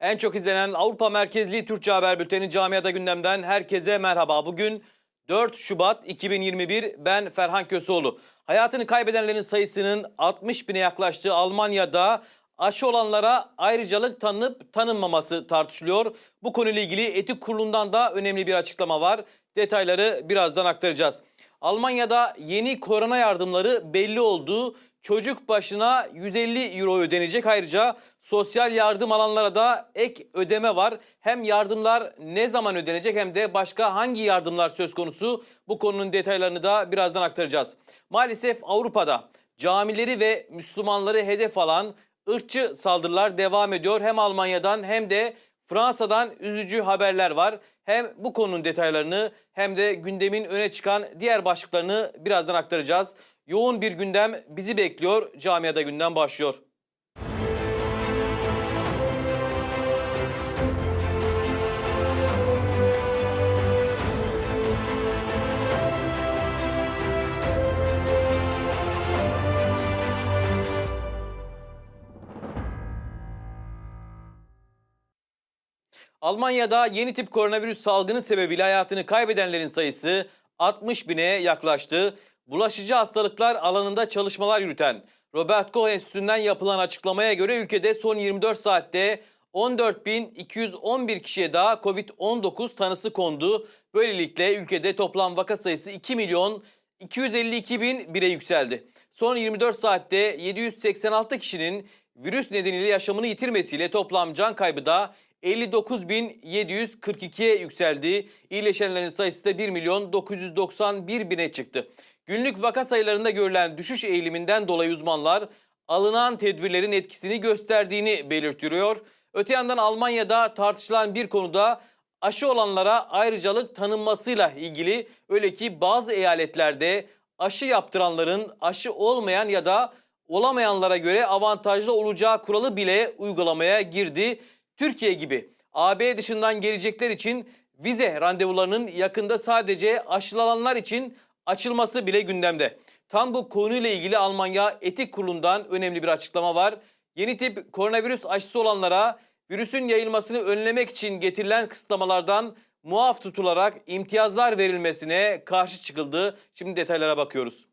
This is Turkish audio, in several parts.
En çok izlenen Avrupa merkezli Türkçe haber bülteni Camiada Gündem'den herkese merhaba. Bugün 4 Şubat 2021 ben Ferhan Köseoğlu. Hayatını kaybedenlerin sayısının 60 bine yaklaştığı Almanya'da aşı olanlara ayrıcalık tanınıp tanınmaması tartışılıyor. Bu konuyla ilgili etik kurulundan da önemli bir açıklama var. Detayları birazdan aktaracağız. Almanya'da yeni korona yardımları belli oldu. Çocuk başına 150 euro ödenecek. Ayrıca sosyal yardım alanlara da ek ödeme var. Hem yardımlar ne zaman ödenecek hem de başka hangi yardımlar söz konusu bu konunun detaylarını da birazdan aktaracağız. Maalesef Avrupa'da camileri ve Müslümanları hedef alan ırkçı saldırılar devam ediyor. Hem Almanya'dan hem de Fransa'dan üzücü haberler var. Hem bu konunun detaylarını hem de gündemin öne çıkan diğer başlıklarını birazdan aktaracağız. Yoğun bir gündem bizi bekliyor. Camiada gündem başlıyor. Almanya'da yeni tip koronavirüs salgını sebebiyle hayatını kaybedenlerin sayısı 60 bine yaklaştı. Bulaşıcı hastalıklar alanında çalışmalar yürüten Robert Koch Enstitüsü'nden yapılan açıklamaya göre ülkede son 24 saatte 14.211 kişiye daha Covid-19 tanısı kondu. Böylelikle ülkede toplam vaka sayısı 2 milyon 252 bin bire yükseldi. Son 24 saatte 786 kişinin virüs nedeniyle yaşamını yitirmesiyle toplam can kaybı da 59.742'ye yükseldi. İyileşenlerin sayısı da 1 milyon 991 bine çıktı. Günlük vaka sayılarında görülen düşüş eğiliminden dolayı uzmanlar alınan tedbirlerin etkisini gösterdiğini belirtiyor. Öte yandan Almanya'da tartışılan bir konuda aşı olanlara ayrıcalık tanınmasıyla ilgili öyle ki bazı eyaletlerde aşı yaptıranların aşı olmayan ya da olamayanlara göre avantajlı olacağı kuralı bile uygulamaya girdi. Türkiye gibi AB dışından gelecekler için vize randevularının yakında sadece aşılananlar için açılması bile gündemde. Tam bu konuyla ilgili Almanya Etik Kurulu'ndan önemli bir açıklama var. Yeni tip koronavirüs aşısı olanlara virüsün yayılmasını önlemek için getirilen kısıtlamalardan muaf tutularak imtiyazlar verilmesine karşı çıkıldı. Şimdi detaylara bakıyoruz.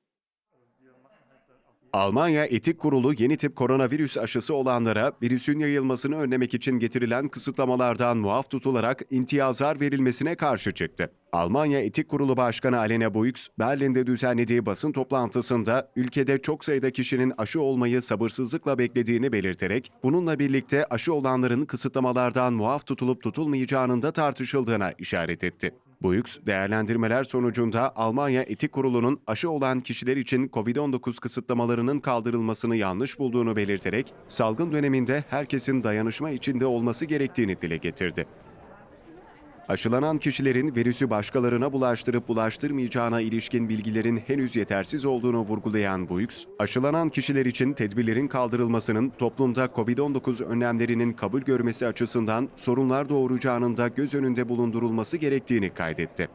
Almanya Etik Kurulu yeni tip koronavirüs aşısı olanlara virüsün yayılmasını önlemek için getirilen kısıtlamalardan muaf tutularak imtiyazlar verilmesine karşı çıktı. Almanya Etik Kurulu Başkanı Alena Boyks, Berlin'de düzenlediği basın toplantısında ülkede çok sayıda kişinin aşı olmayı sabırsızlıkla beklediğini belirterek, bununla birlikte aşı olanların kısıtlamalardan muaf tutulup tutulmayacağının da tartışıldığına işaret etti. Boyks, değerlendirmeler sonucunda Almanya Etik Kurulu'nun aşı olan kişiler için COVID-19 kısıtlamalarının kaldırılmasını yanlış bulduğunu belirterek, salgın döneminde herkesin dayanışma içinde olması gerektiğini dile getirdi. Aşılanan kişilerin virüsü başkalarına bulaştırıp bulaştırmayacağına ilişkin bilgilerin henüz yetersiz olduğunu vurgulayan Boyks, aşılanan kişiler için tedbirlerin kaldırılmasının toplumda COVID-19 önlemlerinin kabul görmesi açısından sorunlar doğuracağının da göz önünde bulundurulması gerektiğini kaydetti.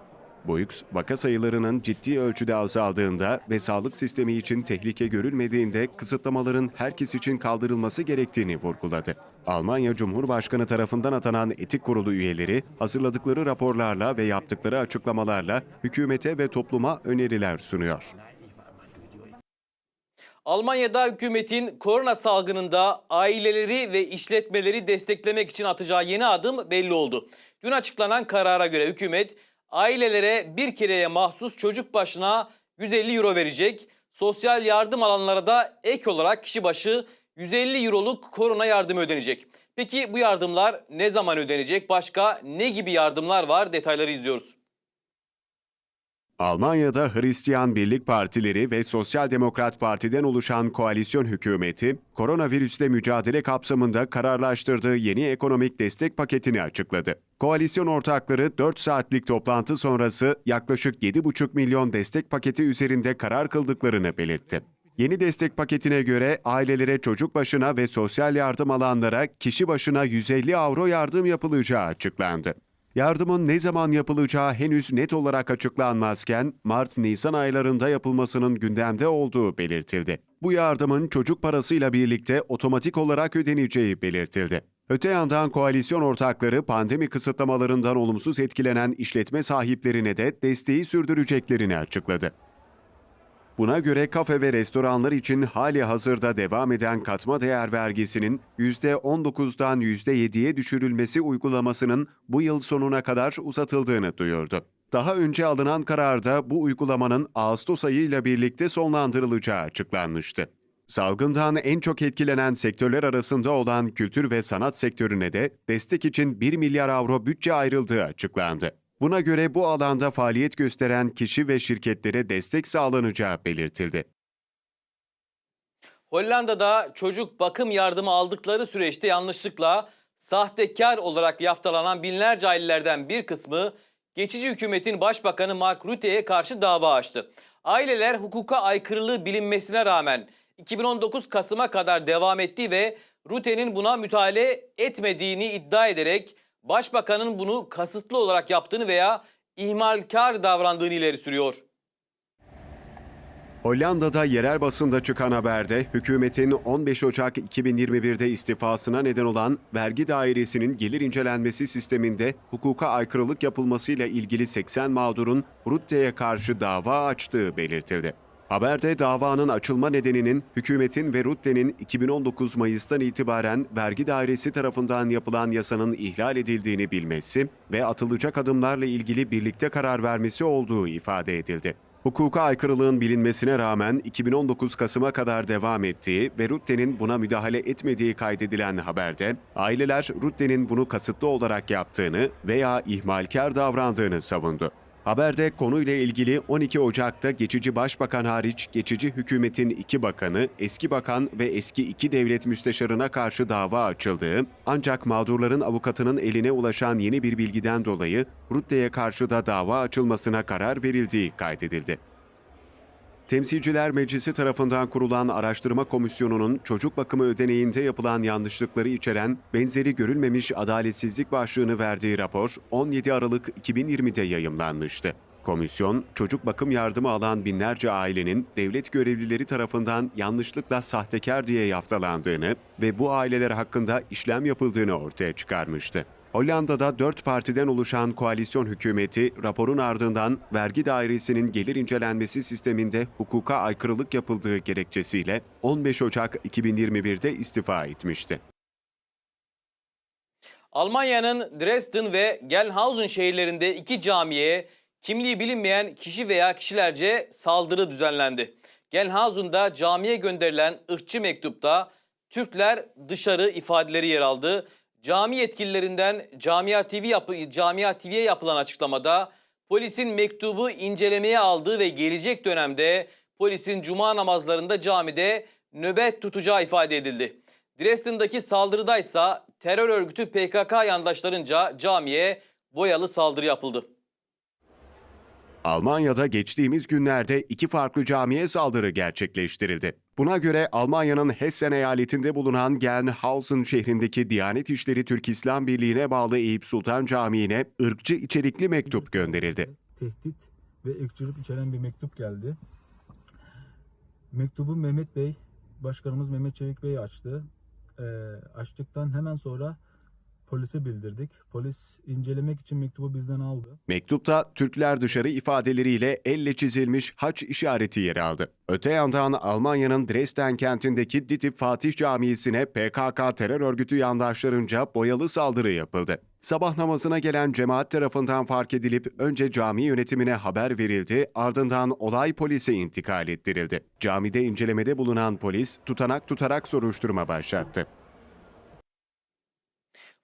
Boyks, vaka sayılarının ciddi ölçüde azaldığında ve sağlık sistemi için tehlike görülmediğinde kısıtlamaların herkes için kaldırılması gerektiğini vurguladı. Almanya Cumhurbaşkanı tarafından atanan etik kurulu üyeleri hazırladıkları raporlarla ve yaptıkları açıklamalarla hükümete ve topluma öneriler sunuyor. Almanya'da hükümetin korona salgınında aileleri ve işletmeleri desteklemek için atacağı yeni adım belli oldu. Dün açıklanan karara göre hükümet ailelere bir kereye mahsus çocuk başına 150 euro verecek. Sosyal yardım alanlara da ek olarak kişi başı 150 euroluk korona yardımı ödenecek. Peki bu yardımlar ne zaman ödenecek? Başka ne gibi yardımlar var? Detayları izliyoruz. Almanya'da Hristiyan Birlik Partileri ve Sosyal Demokrat Parti'den oluşan koalisyon hükümeti, koronavirüsle mücadele kapsamında kararlaştırdığı yeni ekonomik destek paketini açıkladı. Koalisyon ortakları 4 saatlik toplantı sonrası yaklaşık 7,5 milyon destek paketi üzerinde karar kıldıklarını belirtti. Yeni destek paketine göre ailelere çocuk başına ve sosyal yardım alanlara kişi başına 150 avro yardım yapılacağı açıklandı. Yardımın ne zaman yapılacağı henüz net olarak açıklanmazken Mart-Nisan aylarında yapılmasının gündemde olduğu belirtildi. Bu yardımın çocuk parasıyla birlikte otomatik olarak ödeneceği belirtildi. Öte yandan koalisyon ortakları pandemi kısıtlamalarından olumsuz etkilenen işletme sahiplerine de desteği sürdüreceklerini açıkladı. Buna göre kafe ve restoranlar için hali hazırda devam eden katma değer vergisinin %19'dan %7'ye düşürülmesi uygulamasının bu yıl sonuna kadar uzatıldığını duyurdu. Daha önce alınan kararda bu uygulamanın Ağustos ayıyla birlikte sonlandırılacağı açıklanmıştı. Salgından en çok etkilenen sektörler arasında olan kültür ve sanat sektörüne de destek için 1 milyar avro bütçe ayrıldığı açıklandı. Buna göre bu alanda faaliyet gösteren kişi ve şirketlere destek sağlanacağı belirtildi. Hollanda'da çocuk bakım yardımı aldıkları süreçte yanlışlıkla sahtekar olarak yaftalanan binlerce ailelerden bir kısmı geçici hükümetin başbakanı Mark Rutte'ye karşı dava açtı. Aileler hukuka aykırılığı bilinmesine rağmen 2019 Kasım'a kadar devam etti ve Rutte'nin buna müdahale etmediğini iddia ederek başbakanın bunu kasıtlı olarak yaptığını veya ihmalkar davrandığını ileri sürüyor. Hollanda'da yerel basında çıkan haberde hükümetin 15 Ocak 2021'de istifasına neden olan vergi dairesinin gelir incelenmesi sisteminde hukuka aykırılık yapılmasıyla ilgili 80 mağdurun Rutte'ye karşı dava açtığı belirtildi. Haberde davanın açılma nedeninin hükümetin ve Rutte'nin 2019 Mayıs'tan itibaren vergi dairesi tarafından yapılan yasanın ihlal edildiğini bilmesi ve atılacak adımlarla ilgili birlikte karar vermesi olduğu ifade edildi. Hukuka aykırılığın bilinmesine rağmen 2019 Kasım'a kadar devam ettiği ve Rutte'nin buna müdahale etmediği kaydedilen haberde, aileler Rutte'nin bunu kasıtlı olarak yaptığını veya ihmalkar davrandığını savundu. Haberde konuyla ilgili 12 Ocak'ta geçici başbakan hariç geçici hükümetin iki bakanı, eski bakan ve eski iki devlet müsteşarına karşı dava açıldığı, ancak mağdurların avukatının eline ulaşan yeni bir bilgiden dolayı Rutte'ye karşı da dava açılmasına karar verildiği kaydedildi. Temsilciler Meclisi tarafından kurulan araştırma komisyonunun çocuk bakımı ödeneğinde yapılan yanlışlıkları içeren benzeri görülmemiş adaletsizlik başlığını verdiği rapor 17 Aralık 2020'de yayımlanmıştı. Komisyon, çocuk bakım yardımı alan binlerce ailenin devlet görevlileri tarafından yanlışlıkla sahtekar diye yaftalandığını ve bu aileler hakkında işlem yapıldığını ortaya çıkarmıştı. Hollanda'da dört partiden oluşan koalisyon hükümeti raporun ardından vergi dairesinin gelir incelenmesi sisteminde hukuka aykırılık yapıldığı gerekçesiyle 15 Ocak 2021'de istifa etmişti. Almanya'nın Dresden ve Gelnhausen şehirlerinde iki camiye kimliği bilinmeyen kişi veya kişilerce saldırı düzenlendi. Gelnhausen'da camiye gönderilen ırkçı mektupta Türkler dışarı ifadeleri yer aldı. Cami yetkililerinden Camia TV yapı, Camia TV'ye yapılan açıklamada polisin mektubu incelemeye aldığı ve gelecek dönemde polisin cuma namazlarında camide nöbet tutacağı ifade edildi. Dresden'daki saldırıdaysa terör örgütü PKK yandaşlarınca camiye boyalı saldırı yapıldı. Almanya'da geçtiğimiz günlerde iki farklı camiye saldırı gerçekleştirildi. Buna göre Almanya'nın Hessen eyaletinde bulunan Gelnhausen şehrindeki Diyanet İşleri Türk İslam Birliği'ne bağlı Eyüp Sultan Camii'ne ırkçı içerikli mektup gönderildi. tehdit ve ırkçılık içeren bir mektup geldi. Mektubu Mehmet Bey, Başkanımız Mehmet Çevik Bey açtı. Ee, açtıktan hemen sonra polise bildirdik. Polis incelemek için mektubu bizden aldı. Mektupta Türkler dışarı ifadeleriyle elle çizilmiş haç işareti yer aldı. Öte yandan Almanya'nın Dresden kentindeki Ditip Fatih Camii'sine PKK terör örgütü yandaşlarınca boyalı saldırı yapıldı. Sabah namazına gelen cemaat tarafından fark edilip önce cami yönetimine haber verildi, ardından olay polise intikal ettirildi. Camide incelemede bulunan polis tutanak tutarak soruşturma başlattı.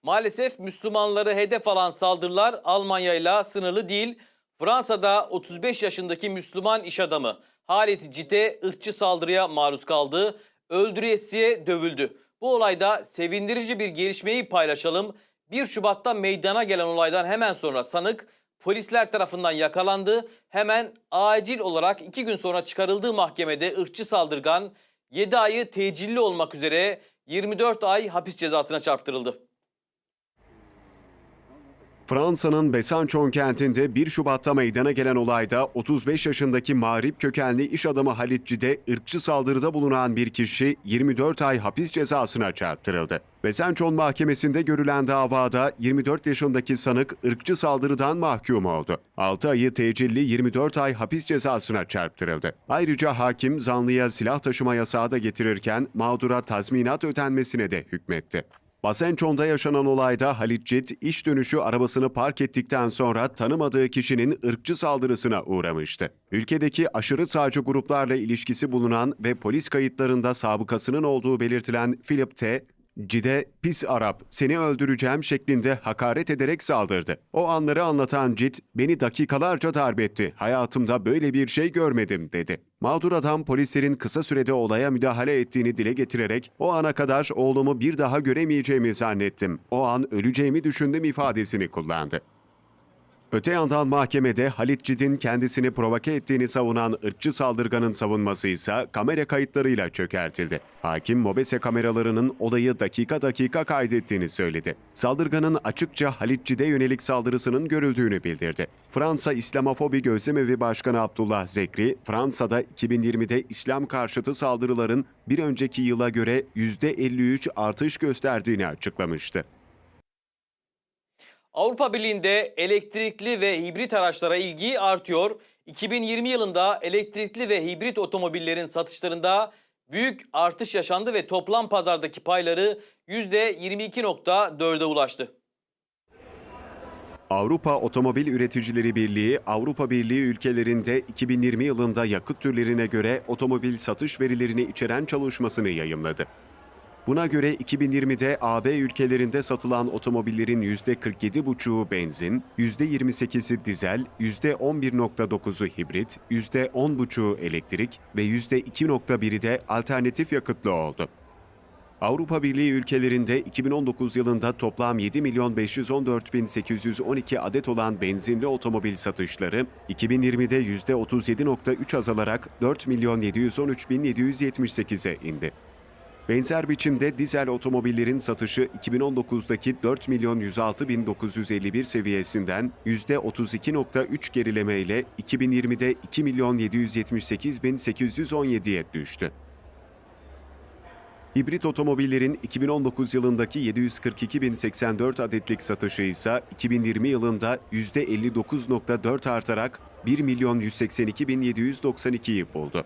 Maalesef Müslümanları hedef alan saldırılar Almanya ile sınırlı değil. Fransa'da 35 yaşındaki Müslüman iş adamı Halit Cite ırkçı saldırıya maruz kaldı. Öldüresiye dövüldü. Bu olayda sevindirici bir gelişmeyi paylaşalım. 1 Şubat'ta meydana gelen olaydan hemen sonra sanık polisler tarafından yakalandı. Hemen acil olarak 2 gün sonra çıkarıldığı mahkemede ırkçı saldırgan 7 ayı tecilli olmak üzere 24 ay hapis cezasına çarptırıldı. Fransa'nın Besançon kentinde 1 Şubat'ta meydana gelen olayda 35 yaşındaki mağrip kökenli iş adamı Halit Cide ırkçı saldırıda bulunan bir kişi 24 ay hapis cezasına çarptırıldı. Besançon Mahkemesi'nde görülen davada 24 yaşındaki sanık ırkçı saldırıdan mahkum oldu. 6 ayı tecilli 24 ay hapis cezasına çarptırıldı. Ayrıca hakim zanlıya silah taşıma yasağı da getirirken mağdura tazminat ödenmesine de hükmetti. Basençon'da yaşanan olayda Halit Cid iş dönüşü arabasını park ettikten sonra tanımadığı kişinin ırkçı saldırısına uğramıştı. Ülkedeki aşırı sağcı gruplarla ilişkisi bulunan ve polis kayıtlarında sabıkasının olduğu belirtilen Philip T. Cide pis Arap seni öldüreceğim şeklinde hakaret ederek saldırdı. O anları anlatan Cid beni dakikalarca darp etti. Hayatımda böyle bir şey görmedim dedi. Mağdur adam polislerin kısa sürede olaya müdahale ettiğini dile getirerek o ana kadar oğlumu bir daha göremeyeceğimi zannettim. O an öleceğimi düşündüm ifadesini kullandı. Öte yandan mahkemede Halit Cid'in kendisini provoke ettiğini savunan ırkçı saldırganın savunması ise kamera kayıtlarıyla çökertildi. Hakim mobese kameralarının olayı dakika dakika kaydettiğini söyledi. Saldırganın açıkça Halit Cid'e yönelik saldırısının görüldüğünü bildirdi. Fransa İslamofobi Gözlemevi Başkanı Abdullah Zekri, Fransa'da 2020'de İslam karşıtı saldırıların bir önceki yıla göre %53 artış gösterdiğini açıklamıştı. Avrupa Birliği'nde elektrikli ve hibrit araçlara ilgi artıyor. 2020 yılında elektrikli ve hibrit otomobillerin satışlarında büyük artış yaşandı ve toplam pazardaki payları %22.4'e ulaştı. Avrupa Otomobil Üreticileri Birliği, Avrupa Birliği ülkelerinde 2020 yılında yakıt türlerine göre otomobil satış verilerini içeren çalışmasını yayımladı. Buna göre 2020'de AB ülkelerinde satılan otomobillerin %47,5'u benzin, %28'i dizel, %11,9'u hibrit, %10,5'u elektrik ve %2,1'i de alternatif yakıtlı oldu. Avrupa Birliği ülkelerinde 2019 yılında toplam 7 milyon 514 bin 812 adet olan benzinli otomobil satışları 2020'de %37.3 azalarak 4 milyon 713 bin 778'e indi. Benzer biçimde dizel otomobillerin satışı 2019'daki 4 milyon 106 bin 951 seviyesinden %32.3 gerilemeyle 2020'de 2 milyon 778 bin 817'ye düştü. Hibrit otomobillerin 2019 yılındaki 742.084 adetlik satışı ise 2020 yılında %59.4 artarak 1 milyon 182.792'yi buldu.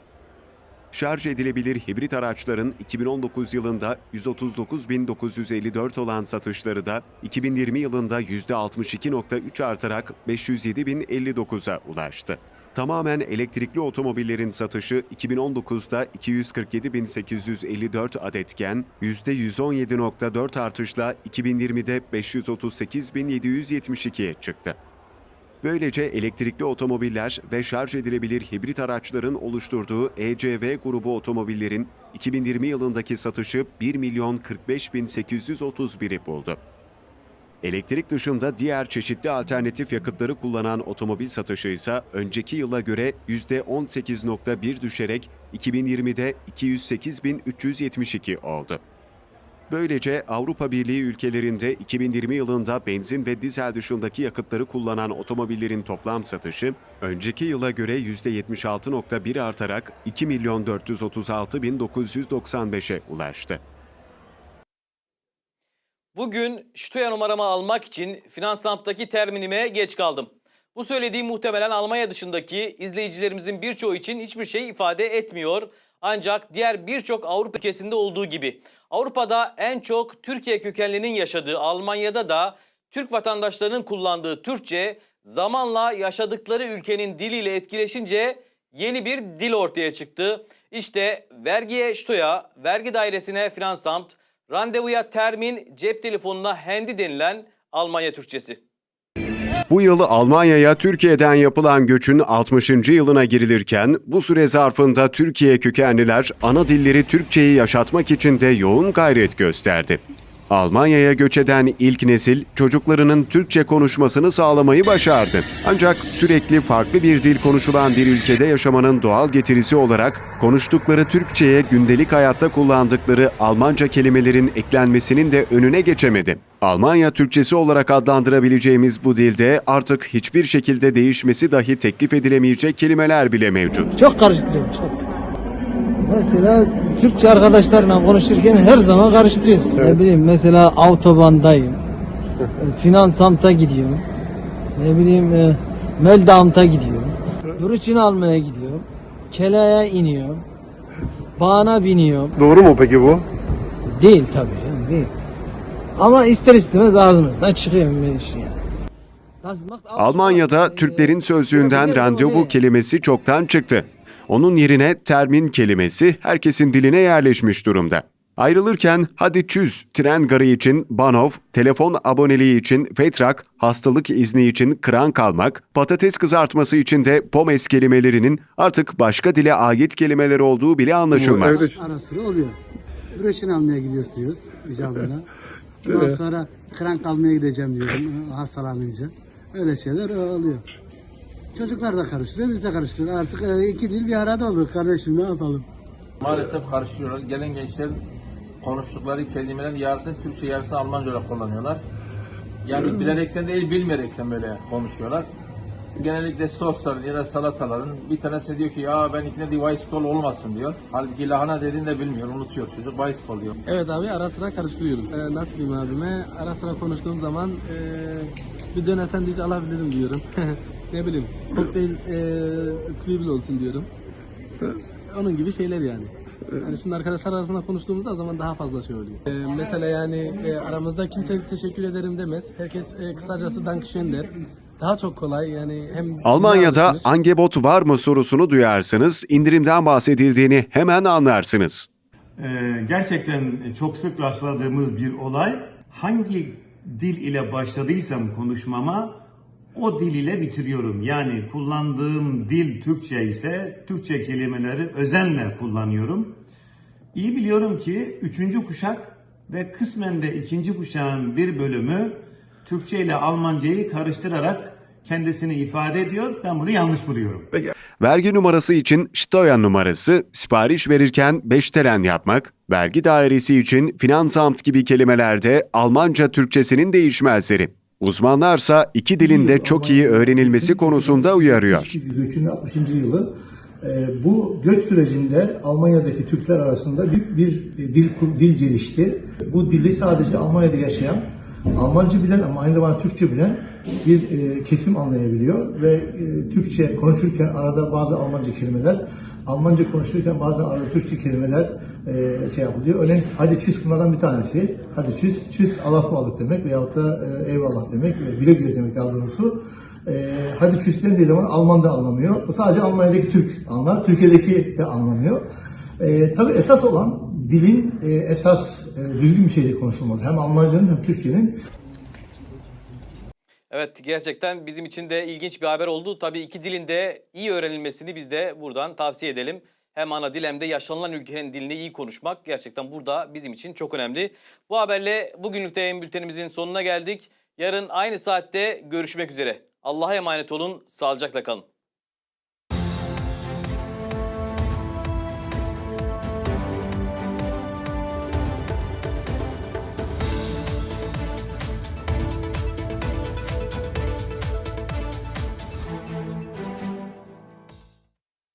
Şarj edilebilir hibrit araçların 2019 yılında 139.954 olan satışları da 2020 yılında %62.3 artarak 507.059'a ulaştı. Tamamen elektrikli otomobillerin satışı 2019'da 247.854 adetken %117.4 artışla 2020'de 538.772'ye çıktı. Böylece elektrikli otomobiller ve şarj edilebilir hibrit araçların oluşturduğu ECV grubu otomobillerin 2020 yılındaki satışı 1 milyon 45 bin 831'i buldu. Elektrik dışında diğer çeşitli alternatif yakıtları kullanan otomobil satışı ise önceki yıla göre %18.1 düşerek 2020'de 208.372 oldu. Böylece Avrupa Birliği ülkelerinde 2020 yılında benzin ve dizel dışındaki yakıtları kullanan otomobillerin toplam satışı önceki yıla göre %76.1 artarak 2 milyon 436 bin 995'e ulaştı. Bugün Ştoya numaramı almak için Finansamp'taki terminime geç kaldım. Bu söylediğim muhtemelen Almanya dışındaki izleyicilerimizin birçoğu için hiçbir şey ifade etmiyor. Ancak diğer birçok Avrupa ülkesinde olduğu gibi Avrupa'da en çok Türkiye kökenlinin yaşadığı Almanya'da da Türk vatandaşlarının kullandığı Türkçe zamanla yaşadıkları ülkenin diliyle etkileşince yeni bir dil ortaya çıktı. İşte vergiye Ştoya, vergi dairesine Finansamt, randevuya termin, cep telefonuna hendi denilen Almanya Türkçesi. Bu yıl Almanya'ya Türkiye'den yapılan göçün 60. yılına girilirken bu süre zarfında Türkiye kökenliler ana dilleri Türkçeyi yaşatmak için de yoğun gayret gösterdi. Almanya'ya göç eden ilk nesil çocuklarının Türkçe konuşmasını sağlamayı başardı. Ancak sürekli farklı bir dil konuşulan bir ülkede yaşamanın doğal getirisi olarak konuştukları Türkçe'ye gündelik hayatta kullandıkları Almanca kelimelerin eklenmesinin de önüne geçemedi. Almanya Türkçesi olarak adlandırabileceğimiz bu dilde artık hiçbir şekilde değişmesi dahi teklif edilemeyecek kelimeler bile mevcut. Çok karıştırıyorum çok. Mesela Türkçe arkadaşlarla konuşurken her zaman karıştırıyoruz. Ne bileyim mesela autobandayım. E, Finansamta gidiyorum. Ne bileyim e, Meldamta gidiyorum. Buruçin almaya gidiyorum. Kelaya iniyorum. Bağına biniyorum. Doğru mu peki bu? Değil tabii canım değil. Ama ister istemez ağzımızdan çıkıyor bir şey yani. Almanya'da Türklerin sözlüğünden randevu kelimesi çoktan çıktı. Onun yerine termin kelimesi herkesin diline yerleşmiş durumda. Ayrılırken hadi çüz tren garı için Bahnhof, telefon aboneliği için Fetrak, hastalık izni için kran kalmak, patates kızartması için de pomes kelimelerinin artık başka dile ait kelimeler olduğu bile anlaşılmaz. Evet. Ara sıra oluyor. Üreşin almaya gidiyorsunuz icabında. Ondan sonra krank almaya gideceğim diyorum hastalanınca. Öyle şeyler oluyor. Çocuklar da karıştırıyor, biz de karıştırıyoruz. Artık e, iki dil bir arada olduk kardeşim ne yapalım. Maalesef karıştırıyorlar. Gelen gençler konuştukları kelimelerin yarısını Türkçe yarısını Almanca olarak kullanıyorlar. Yani bilerekten değil bilmeyerekten böyle konuşuyorlar. Genellikle sosların ya da salataların bir tanesi diyor ki ya ben ikna di Weißkohl olmasın diyor. Halbuki lahana dediğini de bilmiyor, unutuyor çocuk Weißkohl diyor. Evet abi ara sıra karıştırıyorum. Ee, nasıl diyeyim abime? Ara sıra konuştuğum zaman ee, bir döner sandviç alabilirim diyorum. ne bileyim kokteyl ee, zwiebel olsun diyorum. Onun gibi şeyler yani. Yani şimdi arkadaşlar arasında konuştuğumuzda o zaman daha fazla şey oluyor. Ee, mesela yani ee, aramızda kimse teşekkür ederim demez. Herkes ee, kısacası Dankeschön der. Daha çok kolay yani hem Almanya'da. Angebot var mı sorusunu duyarsanız indirimden bahsedildiğini hemen anlarsınız. Ee, gerçekten çok sık rastladığımız bir olay. Hangi dil ile başladıysam konuşmama o dil ile bitiriyorum. Yani kullandığım dil Türkçe ise Türkçe kelimeleri özenle kullanıyorum. İyi biliyorum ki üçüncü kuşak ve kısmen de ikinci kuşağın bir bölümü Türkçe ile Almancayı karıştırarak kendisini ifade ediyor. Ben bunu yanlış buluyorum. Vergi numarası için Steuer numarası, sipariş verirken beştelen yapmak, vergi dairesi için Finansamt gibi kelimelerde Almanca Türkçesinin değişmezleri. Uzmanlarsa iki dilin de çok iyi öğrenilmesi konusunda uyarıyor. Göçün 60. yılı. Ee, bu göç sürecinde Almanya'daki Türkler arasında bir, bir dil dil gelişti. Bu dili sadece Almanya'da yaşayan, Almanca bilen ama aynı zamanda Türkçe bilen bir e, kesim anlayabiliyor ve e, Türkçe konuşurken arada bazı Almanca kelimeler, Almanca konuşurken bazen arada Türkçe kelimeler e, şey yapılıyor. Örneğin hadi çüz bunlardan bir tanesi. Hadi çüz Allah'a ısmarladık demek veyahut da e, eyvallah demek ve güle güle demek daha doğrusu. E, hadi çüz dendiği zaman Alman da anlamıyor. Bu sadece Almanya'daki Türk anlar. Türkiye'deki de anlamıyor. E, tabii esas olan dilin e, esas e, düzgün bir şekilde konuşulması. Hem Almanca'nın hem Türkçenin. Evet gerçekten bizim için de ilginç bir haber oldu. Tabii iki dilin de iyi öğrenilmesini biz de buradan tavsiye edelim. Hem ana dil hem de yaşanılan ülkenin dilini iyi konuşmak gerçekten burada bizim için çok önemli. Bu haberle bugünlük de yayın bültenimizin sonuna geldik. Yarın aynı saatte görüşmek üzere. Allah'a emanet olun, sağlıcakla kalın.